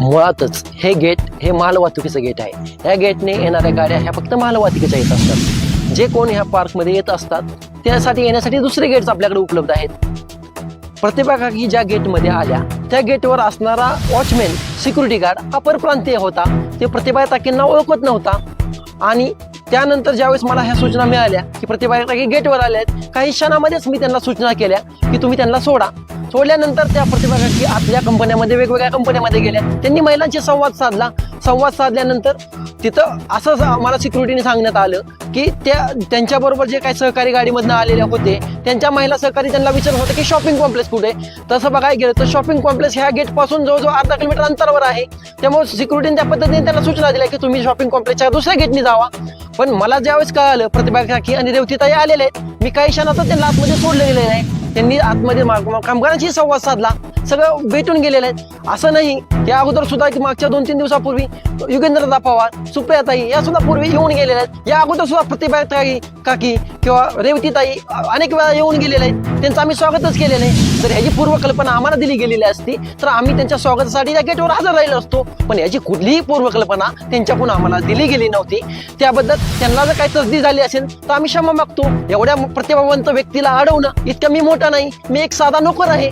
मुळातच हे गेट हे मालवाहतुकीचं गेट आहे. ह्या गेटने येणाऱ्या गाड्या ह्या फक्त मालवाहतुकीच्या येत असतात. जे कोण ह्या पार्कमध्ये येत असतात त्यासाठी येण्यासाठी दुसरे गेट्स आपल्याकडे उपलब्ध आहेत. प्रतिभा काकी ज्या गेटमध्ये आल्या त्या गेटवर असणारा वॉचमॅन सिक्युरिटी गार्ड हा परप्रांतीय होता. ते प्रतिभा काकींना ओळखत नव्हता. आणि त्यानंतर ज्यावेळेस मला ह्या सूचना मिळाल्या की प्रतिभा काकी गेटवर आल्या आहेत काही क्षणामध्येच मी त्यांना सूचना केल्या की तुम्ही त्यांना सोडा. सोडल्यानंतर त्या प्रतिभागाची आपल्या कंपन्यामध्ये वेगवेगळ्या कंपन्यामध्ये गेल्या. त्यांनी महिलांशी संवाद साधला. संवाद साधल्यानंतर तिथं असं स- मला सिक्युरिटीने सांगण्यात आलं की त्या त्यांच्याबरोबर जे काही सहकारी गाडीमधनं आलेले होते त्यांच्या महिला सहकारी त्यांना विचारत होतं की शॉपिंग कॉम्प्लेक्स कुठे तसं बघायला गेलं तर शॉपिंग कॉम्प्लेक्स ह्या गेटपासून जवळजवळ अर्धा किलोमीटर अंतरावर आहे. त्यामुळे सिक्युरिटीने त्या पद्धतीने त्यांना सूचना दिल्या की तुम्ही शॉपिंग कॉम्प्लेक्सच्या दुसऱ्या गेटने जावा. पण मला ज्यावेळेस कळालं प्रतिभागासाठी आणि रेवतीताई आलेले आहेत मी काही क्षणातच त्यांना आतमध्ये सोडलं गेलेलं आहे. त्यांनी आतमध्ये मा- मा- कामगारांशी संवाद साधला. सगळं भेटून गेलेलं आहे. असं नाही या अगोदर सुद्धा मागच्या दोन तीन दिवसापूर्वी युगेंद्रदा पवार सुप्रियाताई या सुद्धा पूर्वी येऊन गेलेल्या आहेत. या अगोदर सुद्धा प्रतिभाताई काकी किंवा रेवतीताई अनेक वेळा येऊन गेलेल्या आहेत. त्यांचं आम्ही स्वागतच केलेलं आहे. तर ह्याची पूर्वकल्पना आम्हाला दिली गेलेली असती तर आम्ही त्यांच्या स्वागतासाठी त्या गेटवर हजर राहिलो असतो. पण याची कुठलीही पूर्वकल्पना त्यांच्याकडून आम्हाला दिली गेली नव्हती. त्याबद्दल त्यांना जर काही तसदी झाली असेल तर आम्ही क्षमा मागतो. एवढ्या प्रतिभावंत व्यक्तीला अडवणं इतकं मी मोठा नाही. मी एक साधा नोकर आहे.